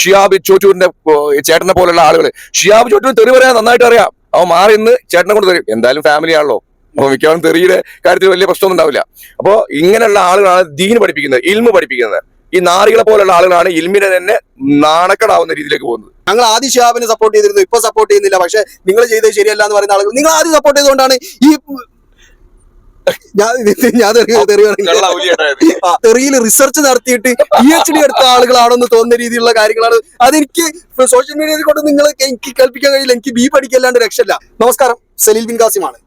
ഷിയാബ് ചോറ്റൂരിന്റെ ചേട്ടനെ പോലുള്ള ആളുകൾ ഷിയാബ് ചോറ്റൂർ തെറി പറയാൻ നന്നായിട്ട് അറിയാം. അവൻ മാറി ഇന്ന് ചേട്ടനെ കൊണ്ട് തരും എന്തായാലും ഫാമിലി ആണല്ലോ. അപ്പൊ മിക്കവാറും തെറിയുടെ കാര്യത്തിൽ വലിയ പ്രശ്നമൊന്നും ഉണ്ടാവില്ല. അപ്പോ ഇങ്ങനെയുള്ള ആളുകളാണ് ദീന് പഠിപ്പിക്കുന്നത് ഇൽമ് പഠിപ്പിക്കുന്നത്. ഈ നാറികളെ പോലുള്ള ആളുകളാണ് ഇൽമിനെ തന്നെ നാണക്കടാവുന്ന രീതിയിലേക്ക് പോകുന്നത്. ഞങ്ങൾ ആദ്യം ഷിയാബിനെ സപ്പോർട്ട് ചെയ്തിരുന്നു ഇപ്പൊ സപ്പോർട്ട് ചെയ്യുന്നില്ല. പക്ഷെ നിങ്ങൾ ചെയ്തത് ശരിയല്ല എന്ന് പറയുന്ന ആളുകൾ നിങ്ങൾ ആദ്യം സപ്പോർട്ട് ചെയ്തുകൊണ്ടാണ് ഈ ഞാൻ തെറിയിൽ റിസർച്ച് നടത്തിയിട്ട് പി എച്ച് ഡി എടുത്ത ആളുകളാണെന്ന് തോന്നുന്ന രീതിയിലുള്ള കാര്യങ്ങളാണ്. അതെനിക്ക് സോഷ്യൽ മീഡിയയിൽ കൊണ്ട് നിങ്ങൾ എനിക്ക് കേൾപ്പിക്കാൻ കഴിയില്ല. എനിക്ക് ബി പഠിക്കല്ലാണ്ട് രക്ഷയില്ല. നമസ്കാരം. സലീൽ ബിൻ കാസിമാണ്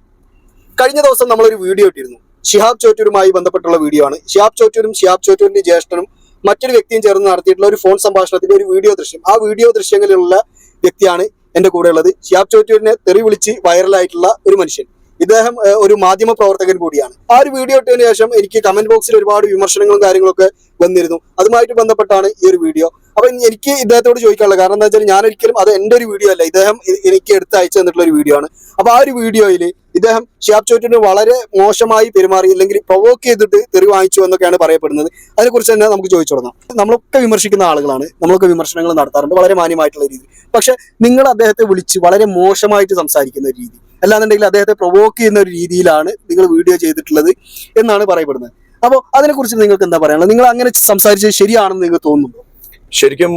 കഴിഞ്ഞ ദിവസം നമ്മളൊരു വീഡിയോ ഇട്ടിരുന്നു. ഷിഹാബ് ചോറ്റൂരുമായി ബന്ധപ്പെട്ടുള്ള വീഡിയോ ആണ്. ഷിഹാബ് ചോറ്റൂരും ഷിഹാബ് ചോറ്റൂരിന്റെ ജ്യേഷ്ഠനും മറ്റൊരു വ്യക്തിയും ചേർന്ന് നടത്തിയിട്ടുള്ള ഒരു ഫോൺ സംഭാഷണത്തിന്റെ ഒരു വീഡിയോ ദൃശ്യം. ആ വീഡിയോ ദൃശ്യങ്ങളിലുള്ള വ്യക്തിയാണ് എന്റെ കൂടെയുള്ളത് ഷിയാബ് ചോറ്റൂരിനെ തെറി വിളിച്ച് വൈറലായിട്ടുള്ള ഒരു മനുഷ്യൻ. ഇദ്ദേഹം ഒരു മാധ്യമ പ്രവർത്തകൻ കൂടിയാണ്. ആ ഒരു വീഡിയോ ഇട്ടതിന് ശേഷം എനിക്ക് കമന്റ് ബോക്സിൽ ഒരുപാട് വിമർശനങ്ങളും കാര്യങ്ങളൊക്കെ വന്നിരുന്നു. അതുമായിട്ട് ബന്ധപ്പെട്ടാണ് ഈ ഒരു വീഡിയോ. അപ്പൊ എനിക്ക് ഇദ്ദേഹത്തോട് ചോദിക്കാനുള്ള കാരണം എന്താ വെച്ചാൽ ഞാൻ ഒരിക്കലും അത് എന്റെ ഒരു വീഡിയോ അല്ല. ഇദ്ദേഹം എനിക്ക് എടുത്ത് അയച്ചു തന്നിട്ടുള്ള ഒരു വീഡിയോ ആണ്. അപ്പൊ ആ ഒരു വീഡിയോയിൽ ഇദ്ദേഹം ഷിയാബ് ചോറ്റിന് വളരെ മോശമായി പെരുമാറി അല്ലെങ്കിൽ പ്രൊവോക്ക് ചെയ്തിട്ട് തെറി വാങ്ങിച്ചു എന്നൊക്കെയാണ് പറയപ്പെടുന്നത്. അതിനെക്കുറിച്ച് തന്നെ നമുക്ക് ചോദിച്ചു തുടങ്ങാം. നമ്മളൊക്കെ വിമർശിക്കുന്ന ആളുകളാണ്. നമ്മളൊക്കെ വിമർശനങ്ങൾ നടത്താറുണ്ട് വളരെ മാന്യമായിട്ടുള്ള രീതി പക്ഷെ നിങ്ങൾ അദ്ദേഹത്തെ വിളിച്ച് വളരെ മോശമായിട്ട് സംസാരിക്കുന്ന രീതി. അല്ലാന്നുണ്ടെങ്കിൽ അദ്ദേഹത്തെ പ്രൊവോക്ക് ചെയ്യുന്ന ഒരു രീതിയിലാണ് നിങ്ങൾ വീഡിയോ ചെയ്തിട്ടുള്ളത് എന്നാണ് പറയപ്പെടുന്നത്. അപ്പോൾ അതിനെക്കുറിച്ച് നിങ്ങൾക്ക് എന്താ പറയാനുള്ളത്? നിങ്ങൾ അങ്ങനെ സംസാരിച്ചത് ശരിയാണെന്ന് നിങ്ങൾക്ക് തോന്നുന്നു ശരിക്കും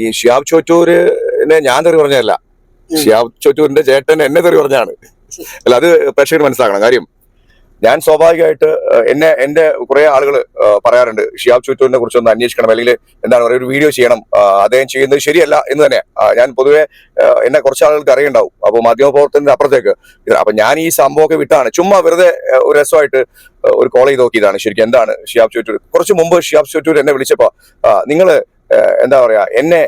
ഈ ഷിയാബ് ചോറ്റൂരിനെ ഞാൻ തെറി പറഞ്ഞതല്ല. ഷിയാബ് ചോറ്റൂരിന്റെ ചേട്ടൻ എന്നെ തെറി പറഞ്ഞാണ് അല്ല അത് പ്രേക്ഷകർ മനസ്സിലാക്കണം. കാര്യം ഞാൻ സ്വാഭാവികമായിട്ട് എന്നെ എന്റെ കുറെ ആളുകൾ പറയാറുണ്ട് ഷിയാബ് ചുറ്റുവിനെ കുറിച്ച് ഒന്ന് അന്വേഷിക്കണം അല്ലെങ്കിൽ എന്താണ് പറയുക ഒരു വീഡിയോ ചെയ്യണം അദ്ദേഹം ചെയ്യുന്നത് ശരിയല്ല എന്ന് തന്നെ. ഞാൻ പൊതുവെ എന്നെ കുറച്ച് ആളുകൾക്ക് അറിയുണ്ടാവും അപ്പോൾ മാധ്യമപ്രവർത്തനത്തിന്റെ അപ്പുറത്തേക്ക്. അപ്പൊ ഞാൻ ഈ സംഭവമൊക്കെ വിട്ടാണ്. ചുമ്മാ വെറുതെ ഒരു രസമായിട്ട് ഒരു കോൾ ചെയ്ത് നോക്കിയതാണ് ശരിക്കും. എന്താണ് ഷിയാബ് ചുറ്റൂർ കുറച്ച് മുമ്പ് ഷിയാബ് ചുറ്റൂർ എന്നെ വിളിച്ചപ്പോ നിങ്ങൾ എന്താ പറയാ എന്നെ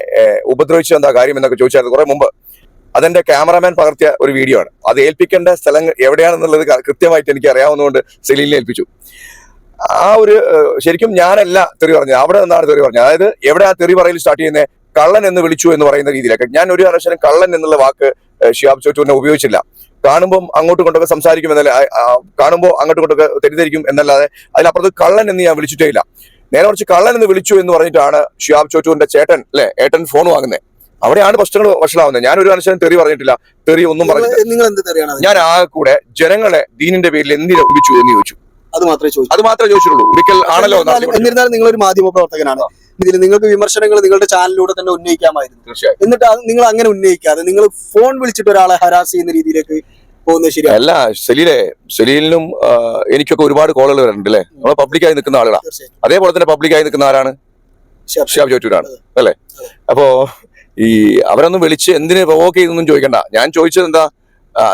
ഉപദ്രവിച്ചു എന്താ കാര്യം എന്നൊക്കെ ചോദിച്ചായിരുന്നു കുറെ മുമ്പ്. അതെന്റെ ക്യാമറാമാൻ പകർത്തിയ ഒരു വീഡിയോ ആണ്. അത് ഏൽപ്പിക്കേണ്ട സ്ഥലം എവിടെയാണെന്നുള്ളത് കൃത്യമായിട്ട് എനിക്ക് അറിയാവുന്നതുകൊണ്ട് സെലീലിനെ ഏൽപ്പിച്ചു. ആ ഒരു ശരിക്കും ഞാനല്ല തെറി പറഞ്ഞത്. അവിടെ നിന്നാണ് തെറി പറഞ്ഞത്. അതായത് എവിടെ ആ തെറി പറയൽ സ്റ്റാർട്ട് ചെയ്യുന്നത് കള്ളൻ എന്ന് വിളിച്ചു എന്ന് പറയുന്ന രീതിയിലൊക്കെ. ഞാൻ ഒരു കാരണവശാലും കള്ളൻ എന്നുള്ള വാക്ക് ഷിയാബ് ചോറ്റൂരിനെ ഉപയോഗിച്ചില്ല. കാണുമ്പോൾ അങ്ങോട്ടും കൊണ്ടൊക്കെ സംസാരിക്കും എന്നല്ല കാണുമ്പോൾ അങ്ങോട്ടും ഇങ്ങോട്ടൊക്കെ തെറ്റിദ്ധരിക്കും എന്നല്ലാതെ അതിലപ്പുറത്ത് കള്ളൻ എന്ന് ഞാൻ വിളിച്ചിട്ടേ ഇല്ല. നേരെ കുറച്ച് കള്ളൻ എന്ന് വിളിച്ചു എന്ന് പറഞ്ഞിട്ടാണ് ഷിയാബ് ചോറ്റൂരിന്റെ ചേട്ടൻ അല്ലെ ഏട്ടൻ ഫോൺ വാങ്ങുന്നത് അവിടെയാണ് പ്രശ്നങ്ങൾ വഷളാവുന്നത്. ഞാൻ ഒരു മനുഷ്യനും തെറി പറഞ്ഞിട്ടില്ല. തെറി ഒന്നും തെറിയാണ് ഞാൻ ആ കൂടെ ജനങ്ങളെ ദീനിന്റെ പേരിൽ എന്തിനു ഒപ്പിച്ചു എന്ന് ചോദിച്ചു. അത് മാത്രമേ ചോദിച്ചു. അത് മാത്രമേ ചോദിച്ചുള്ളൂ ഒരിക്കൽ ആണല്ലോ എന്നിരുന്നാലും- നിങ്ങൾ ഒരു മാധ്യമ പ്രവർത്തകനാണ് ഇതിൽ നിങ്ങൾക്ക് വിമർശനങ്ങൾ നിങ്ങളുടെ ചാനലിലൂടെ തന്നെ ഉന്നയിക്കാമായിരുന്നു. തീർച്ചയായും. എന്നിട്ട് അത് നിങ്ങൾ അങ്ങനെ ഉന്നയിക്കാതെ നിങ്ങൾ ഫോൺ വിളിച്ചിട്ട് ഒരാളെ ഹരാസ് ചെയ്യുന്ന രീതിയിലേക്ക് പോകുന്നത് ശരിയാണ് അല്ല സലീലെ സലീലിനും എനിക്കൊക്കെ ഒരുപാട് കോളുകൾ വരുന്നുണ്ട് അല്ലേ? നമ്മൾ പബ്ലിക്കായി നിൽക്കുന്ന ആളുകളാണ് അതേപോലെ തന്നെ പബ്ലിക്കായി നിൽക്കുന്ന ആരാണ്? ഷാബ് ചോറ്റൂരാണ്. അല്ലേ? അപ്പോ ഈ അവരൊന്നും വിളിച്ച് എന്തിനെ പ്രൊവോക്ക് ചെയ്തൊന്നും ചോദിക്കണ്ട. ഞാൻ ചോദിച്ചത് എന്താ?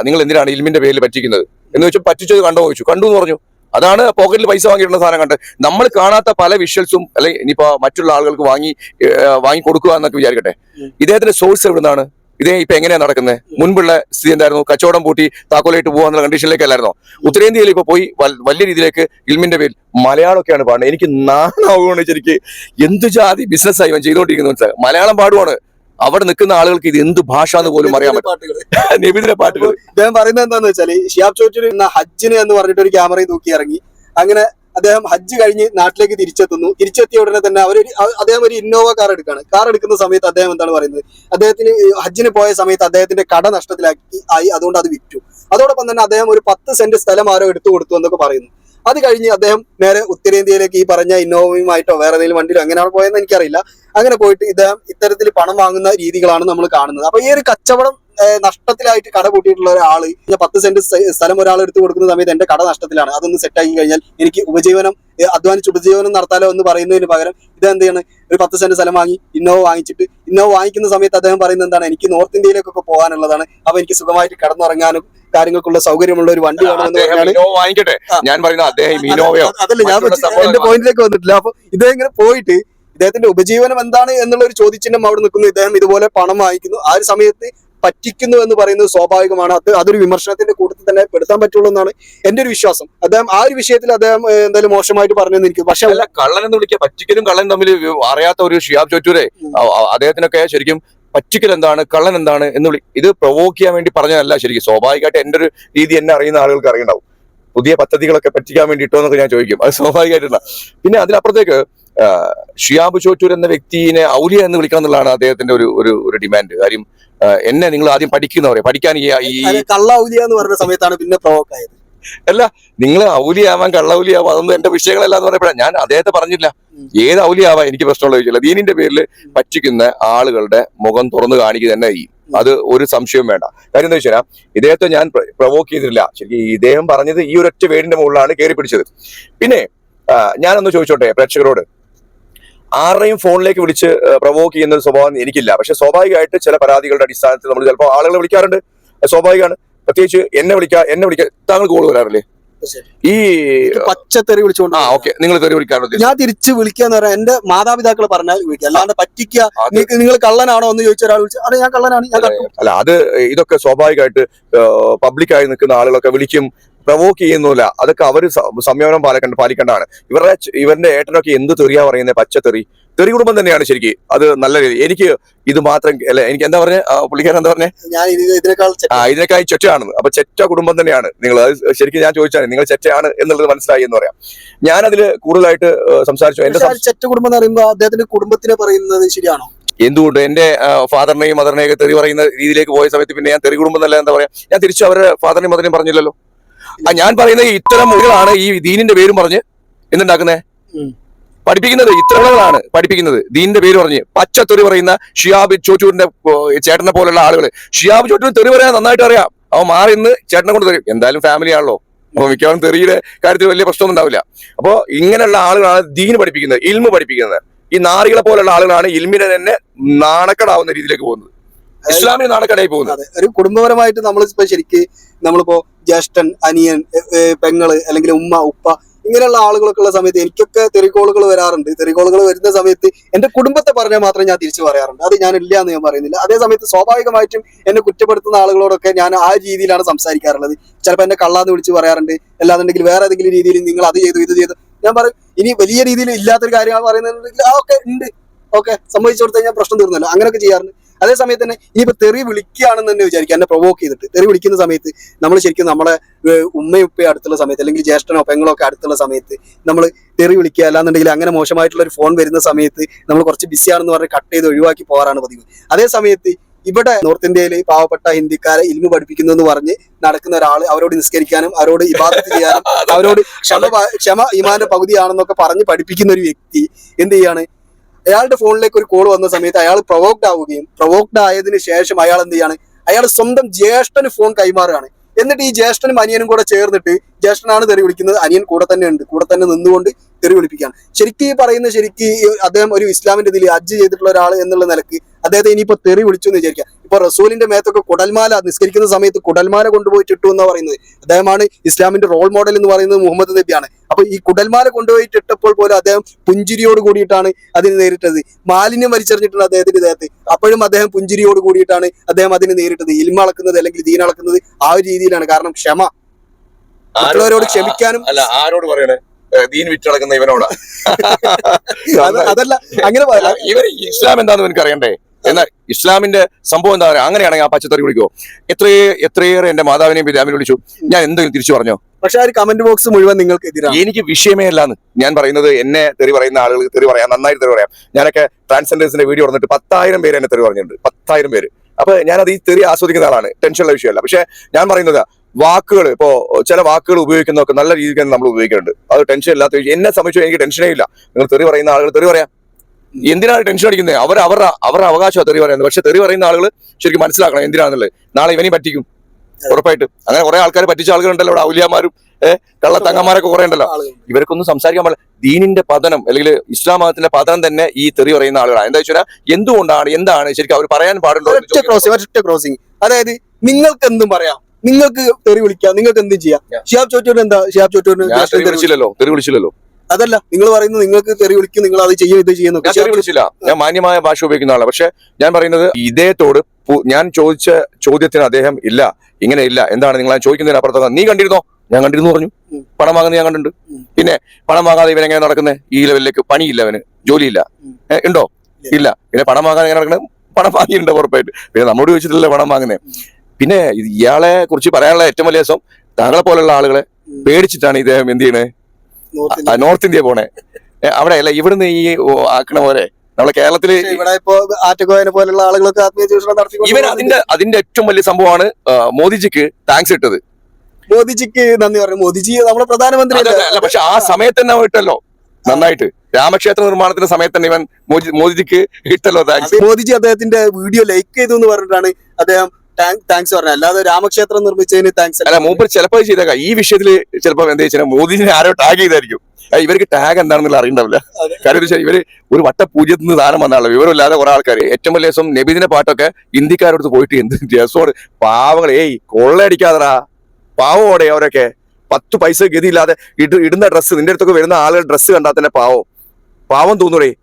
നിങ്ങൾ എന്തിനാണ് ഇൽമിന്റെ പേരിൽ പറ്റിക്കുന്നത്? എന്ന് വെച്ചാൽ പറ്റിച്ചത് കണ്ടോ ചോദിച്ചു. കണ്ടു എന്ന് പറഞ്ഞു. അതാണ് പോക്കറ്റിൽ പൈസ വാങ്ങിയിട്ടുള്ള സാധനം കണ്ട് നമ്മൾ കാണാത്ത പല വിഷ്വൽസും അല്ലെങ്കിൽ ഇനിയിപ്പോ മറ്റുള്ള ആളുകൾക്ക് വാങ്ങി വാങ്ങി കൊടുക്കുക എന്നൊക്കെ വിചാരിക്കട്ടെ. ഇദ്ദേഹത്തിന്റെ സോഴ്സ് എവിടുന്നാണ്? ഇതേ ഇപ്പൊ എങ്ങനെയാണ് നടക്കുന്നത് മുൻപുള്ള സ്ഥിതി എന്തായിരുന്നു? കച്ചവടം പൂട്ടി താക്കോലായിട്ട് പോകാന്നുള്ള കണ്ടീഷനിലേക്ക് അല്ലായിരുന്നോ ഉത്തരേന്ത്യയിൽ ഇപ്പൊ പോയി വലിയ രീതിയിലേക്ക് ഇൽമിന്റെ പേരിൽ മലയാളമൊക്കെയാണ് പാടുന്നത്. എനിക്ക് നാണാവുകയാണ് ശരിക്ക്. എന്ത് ജാതി ബിസിനസ്സായി ഇവൻ ചെയ്തുകൊണ്ടിരിക്കുന്നത് മലയാളം പാടുവാണ്. അവിടെ നിൽക്കുന്ന ആളുകൾക്ക് ഇത് എന്ത് ഭാഷ എന്ന് പോലും അറിയാൻ പറ്റും പാട്ടുകൾ നബിദിന പാട്ടുകൾ അദ്ദേഹം പറയുന്നത് എന്താന്ന് വെച്ചാൽ ഷിയാബ് ചോറ്റൂർ എന്ന ഹജ്ജിന് എന്ന് പറഞ്ഞിട്ട് ഒരു ക്യാമറയിൽ നോക്കി ഇറങ്ങി. അങ്ങനെ അദ്ദേഹം ഹജ്ജ് കഴിഞ്ഞ് നാട്ടിലേക്ക് തിരിച്ചെത്തുന്നു. തിരിച്ചെത്തിയ ഉടനെ തന്നെ അവർ അദ്ദേഹം ഒരു ഇന്നോവ കാർ എടുക്കുകയാണ് കാർ എടുക്കുന്ന സമയത്ത് അദ്ദേഹം എന്താണ് പറയുന്നത്? അദ്ദേഹത്തിന് ഹജ്ജിന് പോയ സമയത്ത് അദ്ദേഹത്തിന്റെ കട നഷ്ടത്തിലാക്കി ആയി. അതുകൊണ്ട് അത് വിറ്റു. അതോടൊപ്പം തന്നെ അദ്ദേഹം ഒരു പത്ത് സെന്റ് സ്ഥലം ആരോ എടുത്തു കൊടുത്തു എന്നൊക്കെ പറയുന്നു. അത് കഴിഞ്ഞ് അദ്ദേഹം നേരെ ഉത്തരേന്ത്യയിലേക്ക് ഈ പറഞ്ഞ ഇന്നോവയുമായിട്ടോ വേറെ ഏതെങ്കിലും വണ്ടിയിലോ എങ്ങനെയാണ് പോയെന്ന് എനിക്കറിയില്ല. അങ്ങനെ പോയിട്ട് ഇദ്ദേഹം ഇത്തരത്തിൽ പണം വാങ്ങുന്ന രീതികളാണ് നമ്മൾ കാണുന്നത്. അപ്പൊ ഈ ഒരു കച്ചവടം നഷ്ടത്തിലായിട്ട് കട കൂട്ടിയിട്ടുള്ള ഒരാൾ പത്ത് സെന്റ് സ്ഥ- സ്ഥലം ഒരാൾ എടുത്തു കൊടുക്കുന്ന സമയത്ത് എന്റെ കട നഷ്ടത്തിലാണ്. അതൊന്ന് സെറ്റ് ആക്കി കഴിഞ്ഞാൽ എനിക്ക് ഉപജീവനം അധ്വാനിച്ച് ഉപജീവനം നടത്താലോ എന്ന് പറയുന്നതിന് പകരം ഇത് എന്ത് ചെയ്യണം ഒരു പത്ത് സെന്റ് സ്ഥലം വാങ്ങി ഇന്നോവ വാങ്ങിച്ചിട്ട് ഇന്നോവ വാങ്ങിക്കുന്ന സമയത്ത് അദ്ദേഹം പറയുന്നത് എന്താണ്? എനിക്ക് നോർത്ത് ഇന്ത്യയിലേക്കൊക്കെ പോകാനുള്ളതാണ്. അപ്പൊ എനിക്ക് സുഖമായിട്ട് കടന്നുറങ്ങാനും കാര്യങ്ങൾക്കുള്ള സൗകര്യമുള്ള ഒരു വണ്ടി വേണമെന്ന് ഞാൻ പറയുന്നത് അതല്ല ഞാൻ എന്റെ പോയിന്റിലേക്ക് വന്നിട്ടില്ല. അപ്പൊ ഇദ്ദേഹം ഇങ്ങനെ പോയിട്ട് ഇദ്ദേഹത്തിന്റെ ഉപജീവനം എന്താണ് എന്നുള്ള ഒരു ചോദ്യചിഹ്നം അവിടെ നിൽക്കുന്നു. ഇദ്ദേഹം ഇതുപോലെ പണം വാങ്ങിക്കുന്നു. ആ ഒരു സമയത്ത് പറ്റിക്കുന്നു എന്ന് പറയുന്നത് സ്വാഭാവികമാണ്. അത് അതൊരു വിമർശനത്തിന്റെ കൂട്ടത്തിൽ തന്നെ പെടുത്താൻ പറ്റുള്ളൂ എന്നാണ് എന്റെ ഒരു വിശ്വാസം. അദ്ദേഹം ആ ഒരു വിഷയത്തിൽ അദ്ദേഹം എന്തായാലും മോശമായിട്ട് പറഞ്ഞെന്ന് എനിക്ക് പക്ഷെ അല്ല കള്ളൻ എന്ന് വിളിക്കുക പറ്റിക്കലും കള്ളൻ തമ്മിൽ അറിയാത്ത ഒരു ഷിയാബ് ചോറ്റൂരെ അദ്ദേഹത്തിനൊക്കെ ശരിക്കും പറ്റിക്കൽ എന്താണ് കള്ളൻ എന്താണ് എന്ന് വിളി ഇത് പ്രൊവോക്ക് ചെയ്യാൻ വേണ്ടി പറഞ്ഞതല്ല ശരിക്കും. സ്വാഭാവികമായിട്ട് എന്റെ ഒരു രീതി എന്നെ അറിയുന്ന ആളുകൾക്ക് അറിയണ്ടാവും. പുതിയ പദ്ധതികളൊക്കെ പറ്റിക്കാൻ വേണ്ടി ഇട്ടോ എന്നൊക്കെ ഞാൻ ചോദിക്കും. അത് സ്വാഭാവികമായിട്ടുള്ള പിന്നെ അതിനപ്പുറത്തേക്ക് ഷിയാബ് ചോറ്റൂർ എന്ന വ്യക്തിയെ ഔലിയ എന്ന് വിളിക്കണം എന്നുള്ളതാണ് അദ്ദേഹത്തിന്റെ ഒരു ഒരു ഒരു ഡിമാൻഡ് കാര്യം എന്നെ നിങ്ങൾ ആദ്യം പഠിക്കുന്നവരെ പഠിക്കാൻ ഈ കള്ള ഔലിയ എന്ന് പറഞ്ഞ സമയത്താണ് പിന്നെ പ്രൊവോക്ക് അല്ല നിങ്ങൾ ഔലിയാവാൻ കള്ളൗലിയാവാം അതൊന്നും എന്റെ വിഷയങ്ങളല്ല എന്ന് പറയപ്പെടാം. ഞാൻ അദ്ദേഹത്തെ പറഞ്ഞില്ല. ഏത് ഔലിയാവാ എനിക്ക് പ്രശ്നമുള്ള ചോദിച്ചില്ല ദീനിന്റെ പേരിൽ പറ്റിക്കുന്ന ആളുകളുടെ മുഖം തുറന്നു കാണിക്കുക തന്നെ ഈ. അത് ഒരു സംശയവും വേണ്ട. കാര്യം എന്താ വെച്ചാൽ ഇദ്ദേഹത്തെ ഞാൻ പ്രവോക്ക് ചെയ്തിട്ടില്ല. ശരിക്കും ഇദ്ദേഹം പറഞ്ഞത് ഈ ഒരൊറ്റ വേടിന്റെ മുകളിലാണ് കയറി പിടിച്ചത്. പിന്നെ ഞാനൊന്ന് ചോദിച്ചോട്ടെ പ്രേക്ഷകരോട്. ആരുടെയും ഫോണിലേക്ക് വിളിച്ച് പ്രൊവോക്ക് ചെയ്യുന്ന ഒരു സ്വഭാവം എനിക്കില്ല. പക്ഷെ സ്വാഭാവികമായിട്ട് ചില പരാതികളുടെ അടിസ്ഥാനത്തിൽ നമ്മൾ ചിലപ്പോൾ ആളുകളെ വിളിക്കാറുണ്ട്. സ്വാഭാവികമാണ്. പ്രത്യേകിച്ച് എന്നെ വിളിക്കാ എന്നെ വിളിക്കാ താങ്കൾ കോൾ വരാറില്ലേ? ഈ പച്ചത്തെറി വിളിച്ചോണ്ട് ആ ഓക്കെ. നിങ്ങൾ തെറി വിളിക്കാറുണ്ട് ഞാൻ തിരിച്ച് വിളിക്കാന്ന് പറയാൻ എന്റെ മാതാപിതാക്കൾ പറഞ്ഞാൽ വിളിക്കുക അല്ലാണ്ട് പറ്റിക്കുക നിങ്ങൾ കള്ളനാണോ എന്ന് ചോദിച്ച ഒരാൾ വിളിച്ചു അതെ ഞാൻ കള്ളനാണ് ഞാൻ അല്ല അത് ഇതൊക്കെ സ്വാഭാവികമായിട്ട് പബ്ലിക്കായി നിൽക്കുന്ന ആളുകളൊക്കെ വിളിക്കും. പ്രവോക്ക് ചെയ്യുന്നില്ല. അതൊക്കെ അവർ സംയമനം പാലിക്കേണ്ട പാലിക്കേണ്ടതാണ്. ഇവരുടെ ഇവരുടെ ഏട്ടനൊക്കെ എന്ത് തെറിയാ പറയുന്നത് പച്ചത്തെറി തെറി. കുടുംബം തന്നെയാണ് ശരിക്കും. അത് നല്ല രീതി. എനിക്ക് ഇത് മാത്രം അല്ലെ എനിക്ക് എന്താ പറഞ്ഞ? പുള്ളിക്കാരൻ എന്താ പറഞ്ഞേ? ഞാൻ ഇത് ഇതിനേക്കാൾ ആ ഇതിനേക്കായി ചെറ്റയാണ്. അപ്പൊ ചെറ്റ കുടുംബം തന്നെയാണ്. നിങ്ങൾ അത് ശരിക്കും ഞാൻ ചോദിച്ചാണ്. നിങ്ങൾ ചെറ്റയാണ് എന്നുള്ളത് മനസ്സിലായി എന്ന് പറയാം. ഞാൻ അതിൽ കൂടുതലായിട്ട് സംസാരിച്ചു. എന്റെ ചെറ്റ കുടുംബം എന്ന് പറയുമ്പോൾ അദ്ദേഹത്തിന്റെ കുടുംബത്തിനെ പറയുന്നത് ശരിയാണോ? എന്തുകൊണ്ട്? എന്റെ ഫാദറിനെയും മദറിനെയും ഒക്കെ തെറി പറയുന്ന രീതിയിലേക്ക് പോയ സമയത്ത് പിന്നെ ഞാൻ തെറി കുടുംബം എന്നല്ല എന്താ പറയാ? ഞാൻ തിരിച്ചു അവരുടെ ഫാദറിനെയും മദറിനെയും പറഞ്ഞില്ലല്ലോ. ഞാൻ പറയുന്നത് ഇത്തരം മുറികളാണ് ഈ ദീനിന്റെ പേരും പറഞ്ഞ് എന്തുണ്ടാക്കുന്നത് പഠിപ്പിക്കുന്നത് ഇത്തരങ്ങളാണ് പഠിപ്പിക്കുന്നത്. ദീനിന്റെ പേര് പറഞ്ഞ് പച്ച തെറി പറയുന്ന ഷിയാബ് ചോറ്റൂരിന്റെ ചേട്ടനെ പോലുള്ള ആളുകൾ ഷിയാബ് ചോറ്റൂർ തെറി പറയാൻ നന്നായിട്ട് അറിയാം. അവൻ മാറി ഇന്ന് ചേട്ടനെ കൊണ്ട് തരും എന്തായാലും ഫാമിലി ആണല്ലോ. അപ്പൊ മിക്കവാറും തെറിയുടെ കാര്യത്തിൽ വലിയ പ്രശ്നമൊന്നും ഉണ്ടാവില്ല. അപ്പോ ഇങ്ങനെയുള്ള ആളുകളാണ് ദീന് പഠിപ്പിക്കുന്നത് ഇൽമു പഠിപ്പിക്കുന്നത്. ഈ നാറികളെ പോലുള്ള ആളുകളാണ് ഇൽമിനെ തന്നെ നാണക്കടാവുന്ന രീതിയിലേക്ക് പോകുന്നത്. ഇസ്ലാമിന് കടയിൽ പോകുന്നത്. ഒരു കുടുംബപരമായിട്ട് നമ്മൾ ഇപ്പൊ ശരിക്ക് നമ്മളിപ്പോ ജ്യേഷ്ഠൻ അനിയൻ പെങ്ങൾ അല്ലെങ്കിൽ ഉമ്മ ഉപ്പ ഇങ്ങനെയുള്ള ആളുകളൊക്കെ ഉള്ള സമയത്ത് എനിക്കൊക്കെ തെറിക്കോളുകൾ വരാറുണ്ട്. തെറിക്കോളുകൾ വരുന്ന സമയത്ത് എന്റെ കുടുംബത്തെ പറഞ്ഞാൽ മാത്രം ഞാൻ തിരിച്ചു പറയാറുണ്ട് അത് ഞാൻ ഇല്ല എന്ന് ഞാൻ പറയുന്നില്ല. അതേ സമയത്ത് സ്വാഭാവികമായിട്ടും എന്നെ കുറ്റപ്പെടുത്തുന്ന ആളുകളോടൊക്കെ ഞാൻ ആ രീതിയിലാണ് സംസാരിക്കാറുള്ളത്. ചിലപ്പോൾ എന്നെ കള്ളാന്ന് വിളിച്ച് പറയാറുണ്ട്. അല്ലാന്നുണ്ടെങ്കിൽ വേറെ ഏതെങ്കിലും രീതിയിൽ നിങ്ങൾ അത് ചെയ്തു ഇത് ചെയ്തു. ഞാൻ പറയും ഇനി വലിയ രീതിയിൽ ഇല്ലാത്തൊരു കാര്യമാണ് പറയുന്നുണ്ടെങ്കിൽ ആ ഓക്കെ ഉണ്ട്. ഓക്കെ സംഭവിച്ചു കൊടുത്താൽ ഞാൻ പ്രശ്നം തീർന്നല്ലോ. അങ്ങനെയൊക്കെ ചെയ്യാറുണ്ട്. അതേ സമയത്ത് തന്നെ ഇനിയിപ്പോ തെറി വിളിക്കുകയാണെന്ന് തന്നെ വിചാരിക്കുക എന്നെ പ്രൊവോക്ക് ചെയ്തിട്ട്. തെറി വിളിക്കുന്ന സമയത്ത് നമ്മൾ ശരിക്കും നമ്മുടെ ഉമ്മയും ഉപ്പയും അടുത്തുള്ള സമയത്ത് അല്ലെങ്കിൽ ജ്യേഷ്ഠനോ പെങ്ങളോ ഒക്കെ അടുത്തുള്ള സമയത്ത് നമ്മൾ തെറി വിളിക്കുക. അല്ലാന്നുണ്ടെങ്കിൽ അങ്ങനെ മോശമായിട്ടുള്ള ഒരു ഫോൺ വരുന്ന സമയത്ത് നമ്മൾ കുറച്ച് ബിസി ആണെന്ന് പറഞ്ഞ് കട്ട് ചെയ്ത് ഒഴിവാക്കി പോകാറാണ് പതിവ്. അതേ സമയത്ത് ഇവിടെ നോർത്ത് ഇന്ത്യയിൽ പാവപ്പെട്ട ഹിന്ദിക്കാരെ ഇൽമു പഠിപ്പിക്കുന്നു എന്ന് പറഞ്ഞ് നടക്കുന്ന ഒരാൾ അവരോട് നിസ്കരിക്കാനും അവരോട് ഇബാദത്ത് ചെയ്യാനും അവരോട് ക്ഷമ ക്ഷമ ഇമാന്റെ പകുതിയാണെന്നൊക്കെ പറഞ്ഞ് പഠിപ്പിക്കുന്ന ഒരു വ്യക്തി എന്ത് ചെയ്യാണ്? അയാളുടെ ഫോണിലേക്ക് ഒരു കോൾ വന്ന സമയത്ത് അയാൾ പ്രൊവോക്ഡ് ആവുകയും പ്രൊവോക്ഡ് ആയതിന് ശേഷം അയാൾ എന്ത് ചെയ്യാണ്? അയാൾ സ്വന്തം ജ്യേഷ്ഠന് ഫോൺ കൈമാറുകയാണ്. എന്നിട്ട് ഈ ജ്യേഷ്ഠനും അനിയനും കൂടെ ചേർന്നിട്ട് ജ്യേഷ്ഠനാണ് തെറി വിളിക്കുന്നത്. അനിയൻ കൂടെ തന്നെ ഉണ്ട്. കൂടെ തന്നെ നിന്നുകൊണ്ട് തെറി വിളിപ്പിക്കുകയാണ് ശരിക്കും ഈ പറയുന്ന ശരിക്ക് അദ്ദേഹം ഒരു ഇസ്ലാമിന്റെ ഇതിൽ ഹജ്ജ് ചെയ്തിട്ടുള്ള ഒരാൾ എന്നുള്ള നിലയ്ക്ക് അദ്ദേഹത്തെ ഇനിയിപ്പോ തെറി വിളിച്ചു എന്ന് വിചാരിക്കാം ഇപ്പൊ റസൂലിന്റെ മേത്തൊക്കെ കുടൽമാല നിസ്കരിക്കുന്ന സമയത്ത് കുടൽമാല കൊണ്ടുപോയിട്ട് ഇട്ടു എന്ന് പറയുന്നത്. അദ്ദേഹമാണ് ഇസ്ലാമിന്റെ റോൾ മോഡൽ എന്ന് പറയുന്നത് മുഹമ്മദ് നബിയാണ്. അപ്പൊ ഈ കുടൽമാല കൊണ്ടുപോയിട്ട് ഇട്ടപ്പോൾ പോലും അദ്ദേഹം പുഞ്ചിരിയോട് കൂടിയിട്ടാണ് അതിന് നേരിട്ടത്. മാലിന്യം വലിച്ചെറിഞ്ഞിട്ടുണ്ട് അദ്ദേഹത്തിന്റെ ദേഹത്ത്. അപ്പോഴും അദ്ദേഹം പുഞ്ചിരിയോട് കൂടിയിട്ടാണ് അദ്ദേഹം അതിന് നേരിട്ടത്. ഇൽമ അളക്കുന്നത് അല്ലെങ്കിൽ ദീൻ അളക്കുന്നത് ആ ഒരു രീതിയിലാണ്. കാരണം ക്ഷമ. മറ്റുള്ളവരോട് ക്ഷമിക്കാനും അല്ല ആരോട് പറയണേ? ദീൻ വിറ്റടക്കുന്ന ഇവനോടാ. അതല്ല അങ്ങനെ ഇവർ ഇസ്ലാം എന്താണെന്ന് എനിക്ക് അറിയണ്ടേ? എന്നാൽ ഇസ്ലാമിന്റെ സംഭവം എന്താ പറയുക? അങ്ങനെയാണെങ്കിൽ ആ പച്ചത്തറി കുടിക്കോ എത്രയേ എത്രയേറെ എന്റെ മാതാവിനെയും പിതാവിനെ വിളിച്ചു. ഞാൻ എന്തെങ്കിലും തിരിച്ചു പറഞ്ഞോ? പക്ഷെ ആ ഒരു കമന്റ് ബോക്സ് മുഴുവൻ നിങ്ങൾക്ക് എതിരാണ് എനിക്ക് വിഷയമേ അല്ലാന്ന്. ഞാൻ പറയുന്നത് എന്നെ തെറി പറയുന്ന ആളുകൾ തെറി പറയാം നന്നായിട്ട് തെറി പറയാം. ഞാനൊക്കെ ട്രാൻസ്ജെൻഡേഴ്സിന്റെ വീഡിയോ പറഞ്ഞിട്ട് പത്തായിരം പേര് എന്നെ തെറി പറഞ്ഞിട്ടുണ്ട്. പത്തായിരം പേര്. അപ്പൊ ഞാനത് ഈ തെറി ആസ്വദിക്കുന്ന ആളാണ്. ടെൻഷനുള്ള വിഷയമല്ല. പക്ഷെ ഞാൻ പറയുന്നത് വാക്കുകൾ ഇപ്പോ ചില വാക്കുകൾ ഉപയോഗിക്കുന്നതൊക്കെ നല്ല രീതിക്ക് തന്നെ നമ്മൾ ഉപയോഗിക്കുന്നുണ്ട് അത് ടെൻഷൻ ഇല്ലാത്ത. എന്നെ സംബന്ധിച്ചു എനിക്ക് ടെൻഷനേ ഇല്ല. നിങ്ങൾ തെറി പറയുന്ന ആളുകൾ തെറി പറയാം. എന്തിനാണ് ടെൻഷൻ അടിക്കുന്നത്? അവർ അവരുടെ അവരുടെ അവകാശമാണ് തെറി പറയുന്നത്. പക്ഷെ തെറി പറയുന്ന ആളുകൾ ശരിക്കും മനസ്സിലാക്കണം എന്തിനാണെന്നുള്ളത്. നാളെ ഇവനെയും പറ്റിക്കും. ഉറപ്പായിട്ടും. അങ്ങനെ കുറെ ആൾക്കാർ പറ്റിച്ച ആളുകളുണ്ടല്ലോ ഇവിടെ. ഔലിയാമാരും കള്ളത്തങ്ങന്മാരൊക്കെ കുറെ ഉണ്ടല്ലോ. ഇവർക്കൊന്നും സംസാരിക്കാൻ പാടില്ല. ദീനിന്റെ പതനം അല്ലെങ്കിൽ ഇസ്ലാം മതത്തിന്റെ പതനം തന്നെ ഈ തെറി പറയുന്ന ആളുകളാണ്. എന്താ വെച്ചാൽ എന്തുകൊണ്ടാണ് എന്താണ്? ശരിക്കും അവർ പറയാൻ പാടുണ്ടോ ക്രോസിംഗ് അതായത് നിങ്ങൾക്ക് എന്തും പറയാം. നിങ്ങൾക്ക് തെറി വിളിക്കാം നിങ്ങൾക്ക് എന്തും ചെയ്യാം. ഷിയാബ് ചോറ്റൂരിന് എന്താ? ഷിയാബ് ചോറ്റൂരിന് തെറി വിളിച്ചില്ലല്ലോ അതല്ല നിങ്ങൾ പറയുന്നത് നിങ്ങൾക്ക് തെറി വിളിക്കും നിങ്ങൾ അത് ചെയ്യും ഇത് ചെയ്യുന്നു. വിളിച്ചില്ല. ഞാൻ മാന്യമായ ഭാഷ ഉപയോഗിക്കുന്ന ആളാണ് പക്ഷെ ഞാൻ പറയുന്നത് ഇദ്ദേഹത്തോട് ഞാൻ ചോദിച്ച ചോദ്യത്തിന് അദ്ദേഹം ഇല്ല ഇങ്ങനെ ഇല്ല. എന്താണ് നിങ്ങൾ ചോദിക്കുന്നതിന് അപ്പുറത്ത് നീ കണ്ടിരുന്നോ? ഞാൻ കണ്ടിരുന്നു പറഞ്ഞു. പണം വാങ്ങുന്നത് ഞാൻ കണ്ടിട്ടുണ്ട്. പിന്നെ പണം വാങ്ങാതെ ഇവൻ എങ്ങനെ നടക്കുന്നത് ഈ ലെവലിലേക്ക് പണിയില്ല അവന്. ജോലിയില്ല. ഉണ്ടോ? ഇല്ല. ഇല്ല. പിന്നെ പണം വാങ്ങാതെ എങ്ങനെ നടക്കുന്നത് പണം വാങ്ങിയിട്ടുണ്ട് ഉറപ്പായിട്ട്. പിന്നെ നമ്മോട് ചോദിച്ചിട്ടില്ല പണം വാങ്ങുന്നത് പിന്നെ ഇയാളെ കുറിച്ച് പറയാനുള്ള ഏറ്റവും വലിയ രസം താങ്കളെ പോലുള്ള ആളുകളെ പേടിച്ചിട്ടാണ് ഇദ്ദേഹം എന്ത് ചെയ്യണേ? നോർത്ത് ഇന്ത്യ പോണേ. അവിടെ അല്ല ഇവിടുന്ന് ഈ ആക്കണ പോലെ നമ്മളെ ഇവിടെ ഇപ്പോ ആറ്റക്കോയനെ പോലുള്ള ആളുകളൊക്കെ ആത്മീയ ചൂഷണം നടത്തി ഇവൻ അതിന്റെ അതിന്റെ ഏറ്റവും വലിയ സംഭവമാണ് മോദിജിക്ക് താങ്ക്സ് ഇട്ടത്. മോദിജിക്ക് നന്ദി പറഞ്ഞു മോദിജി നമ്മുടെ പ്രധാനമന്ത്രി അല്ല പക്ഷെ ആ സമയത്ത് തന്നെ ഇട്ടല്ലോ നന്നായിട്ട്. രാമക്ഷേത്ര നിർമ്മാണത്തിന്റെ സമയത്ത് തന്നെ ഇവൻ മോദിജിക്ക് ഇട്ടല്ലോ താങ്ക്സ് മോദിജി അദ്ദേഹത്തിന്റെ വീഡിയോ ലൈക്ക് ചെയ്തു എന്ന് പറഞ്ഞിട്ടാണ് അദ്ദേഹം താങ്ക്സ് പറഞ്ഞു അല്ലാതെ രാമക്ഷേത്രം നിർമ്മിച്ചതിന് താങ്ക്സ് അല്ല മൂപ്പർ ചിലപ്പോൾ ചെയ്തേക്കാം. ഈ വിഷയത്തിൽ ചിലപ്പോൾ എന്താ വെച്ചാൽ മോദിജിനെ ആരോ ടാഗ് ചെയ്തായിരിക്കും. ഇവർക്ക് ടാഗ് എന്താണെന്നുള്ള അറിയണ്ടാവില്ല. കാര്യം വെച്ചാൽ ഇവർ ഒരു വട്ട പൂജ്യത്തിൽ നിന്ന് ദാനം വന്നാണല്ലോ. വിവരമില്ലാതെ കുറെ ആൾക്കാർ ഏറ്റവും വലിയ ദിവസം നബിദിന്റെ പാട്ടൊക്കെ ഹിന്ദിക്കാരോട് പോയിട്ട് എന്ത് രസമാണ്. പാവങ്ങൾ ഏയ് കൊള്ളയടിക്കാതറാ പാവോടെ അവരൊക്കെ. പത്ത് പൈസ ഗതിയില്ലാതെ ഇട- ഇടുന്ന ഡ്രസ്സ് നിന്റെ അടുത്തൊക്കെ വരുന്ന ആളുകൾ ഡ്രസ്സ് കണ്ടാൽ തന്നെ പാവോ. പാവം തോന്നൂടെ.